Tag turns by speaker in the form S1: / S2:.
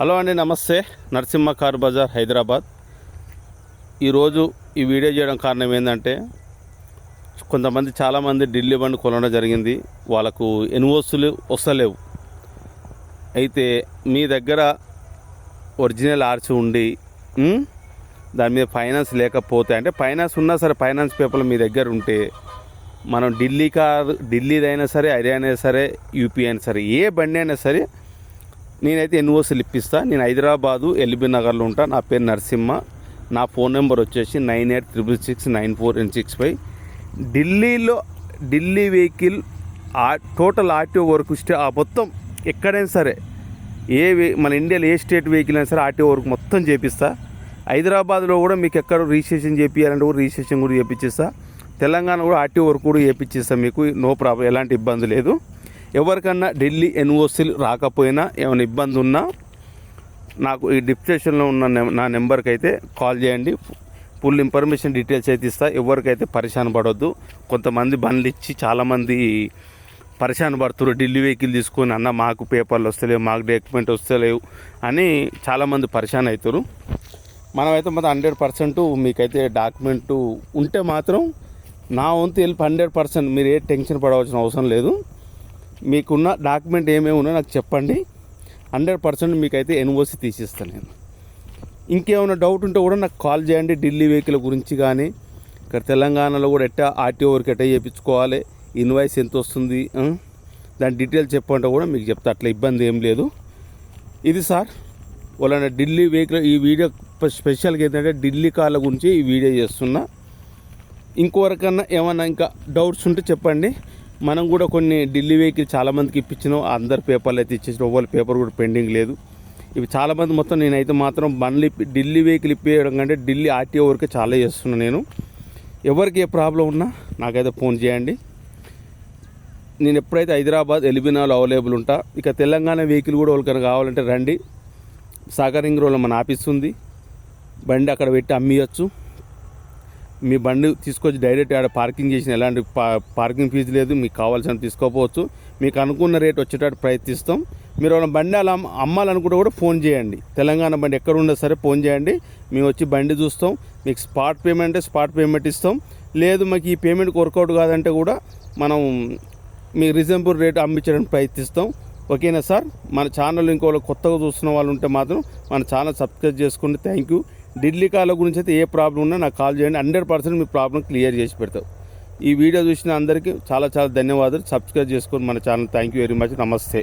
S1: Hello అండి నమస్తే. Narasimha car bazaar Hyderabad. ఈరోజు ఈ వీడియో చేయడం కారణం ఏంటంటే కొంతమంది చాలామంది ఢిల్లీ బండి కొనడం జరిగింది. వాళ్ళకు ఎన్ఓసులు వస్తలేవు. అయితే మీ దగ్గర ఒరిజినల్ ఆర్చి ఉండి దాని మీద ఫైనాన్స్ లేకపోతే అంటే ఫైనాన్స్ ఉన్నా సరే ఫైనాన్స్ పేపర్లు మీ దగ్గర ఉంటే మనం ఢిల్లీ కార్ ఢిల్లీదైనా సరే హర్యానా సరే యూపీ అయినా సరే ఏ బండి అయినా సరే నేనైతే ఎన్ఓసీలు ఇప్పిస్తా నేను హైదరాబాదు ఎల్బీ నగర్లో ఉంటా. నా పేరు నరసింహ. నా ఫోన్ నెంబర్ వచ్చేసి nine eight triple six nine four N six five. ఢిల్లీలో ఢిల్లీ వెహికల్ ఆ టోటల్ ఆర్టీఓ వరకు స్టే ఆ మొత్తం ఎక్కడైనా సరే ఏ మన ఇండియాలో ఏ స్టేట్ వెహికల్ అయినా సరే ఆర్టీఓ వరకు మొత్తం చేపిస్తా. హైదరాబాద్లో కూడా మీకు ఎక్కడ రిజిస్ట్రేషన్ చేపియాలంటే కూడా రిజిస్ట్రేషన్ కూడా చేపించేస్తా తెలంగాణ కూడా ఆర్టీఓ వరకు కూడా చేపించేస్తా మీకు. నో ప్రాబ్లం ఎలాంటి ఇబ్బంది లేదు. ఎవరికన్నా ఢిల్లీ ఎన్ఓసీలు రాకపోయినా ఏమైనా ఇబ్బంది ఉన్నా నాకు ఈ డిప్టేషన్లో ఉన్న నా నెంబర్కి అయితే కాల్ చేయండి. ఫుల్ ఇన్ఫర్మేషన్ డీటెయిల్స్ అయితే ఇస్తా. ఎవరికైతే పరిశాన్ పడవద్దు కొంతమంది బండ్లు ఇచ్చి చాలామంది పరిశాన్ పడుతున్నారు ఢిల్లీ వెహికల్ తీసుకొని అన్న మాకు పేపర్లు వస్తలేవు మాకు డాక్యుమెంట్ వస్తలేవు అని చాలామంది పరిశాన్ అవుతారు మనమైతే మాత్రం హండ్రెడ్ పర్సెంట్ మీకైతే డాక్యుమెంట్ ఉంటే మాత్రం నా వంతు హెల్ప్ హండ్రెడ్ పర్సెంట్. మీరు ఏ టెన్షన్ పడవలసిన అవసరం లేదు. మీకున్న డాక్యుమెంట్ ఏమేమి ఉన్నాయో నాకు చెప్పండి. హండ్రెడ్ పర్సెంట్ మీకైతే ఎన్ఓసి తీసిస్తాను నేను. ఇంకేమైనా డౌట్ ఉంటే కూడా నాకు కాల్ చేయండి. ఢిల్లీ వెహికల్ గురించి కానీ ఇక్కడ తెలంగాణలో కూడా ఎట్టా ఆర్టీఓ వరకు ఎట్టా చేయించుకోవాలి ఇన్వాయిస్ ఎంత వస్తుంది దాని డీటెయిల్స్ చెప్పంటే కూడా మీకు చెప్తా. అట్లా ఇబ్బంది ఏం లేదు. ఇది సార్ వాళ్ళ ఢిల్లీ వెహికల్ ఈ వీడియో స్పెషల్గా ఏంటంటే ఢిల్లీ కార్ల గురించి ఈ వీడియో చేస్తున్నా. ఇంకోవరకన్నా ఏమైనా ఇంకా డౌట్స్ ఉంటే చెప్పండి. మనం కూడా కొన్ని ఢిల్లీ వెహికల్ చాలామందికి ఇప్పించినాం. అందరు పేపర్లు అయితే ఇచ్చేసిన. ఒవ్వరి పేపర్ కూడా పెండింగ్ లేదు. ఇవి చాలామంది మొత్తం నేనైతే మాత్రం బండ్లు ఇప్పి ఢిల్లీ వెహికల్ ఇప్పేయడం కంటే ఢిల్లీ ఆర్టీఓ వరకే చాలా చేస్తున్నాను నేను. ఎవరికి ఏ ప్రాబ్లం ఉన్నా నాకైతే ఫోన్ చేయండి. నేను ఎప్పుడైతే హైదరాబాద్ ఎలిబినాలో అవైలబుల్ ఉంటా ఇక తెలంగాణ వెహికల్ కూడా వాళ్ళకైనా కావాలంటే రండి. సాగర్ రింగ్ రోడ్లో మన ఆఫీస్ ఉంది. బండి అక్కడ పెట్టి అమ్మియచ్చు. మీ బండి తీసుకొచ్చి డైరెక్ట్ ఆడ పార్కింగ్ చేసిన ఎలాంటి పార్కింగ్ ఫీజు లేదు మీకు కావాల్సిన తీసుకోకపోవచ్చు మీకు అనుకున్న రేట్ వచ్చేటట్టు ప్రయత్నిస్తాం. మీరు ఏమైనా బండి అలా అమ్మాలనుకుంటే కూడా ఫోన్ చేయండి. తెలంగాణ బండి ఎక్కడ ఉన్నా సరే ఫోన్ చేయండి. మేము వచ్చి బండి చూస్తాం. మీకు స్పాట్ పేమెంట్ స్పాట్ పేమెంట్ ఇస్తాం. లేదు మాకు ఈ పేమెంట్ వర్కౌట్ కాదంటే కూడా మనం మీకు రీజనబుల్ రేట్ అమ్మించడానికి ప్రయత్నిస్తాం. ఓకేనా సార్? మన ఛానల్ ఇంకోళ్ళు కొత్తగా చూస్తున్న వాళ్ళు ఉంటే మాత్రం మన ఛానల్ సబ్స్క్రైబ్ చేసుకోండి. Thank you. ఢిల్లీ కాల గురించి అయితే ఏ ప్రాబ్లం ఉన్నా నాకు కాల్ చేయండి. హండ్రెడ్ పర్సెంట్ మీ ప్రాబ్లం క్లియర్ చేసి పెడతాం ఈ వీడియో చూసిన అందరికీ చాలా చాలా ధన్యవాదాలు. సబ్స్క్రైబ్ చేసుకొని మన channel thank you very much. నమస్తే.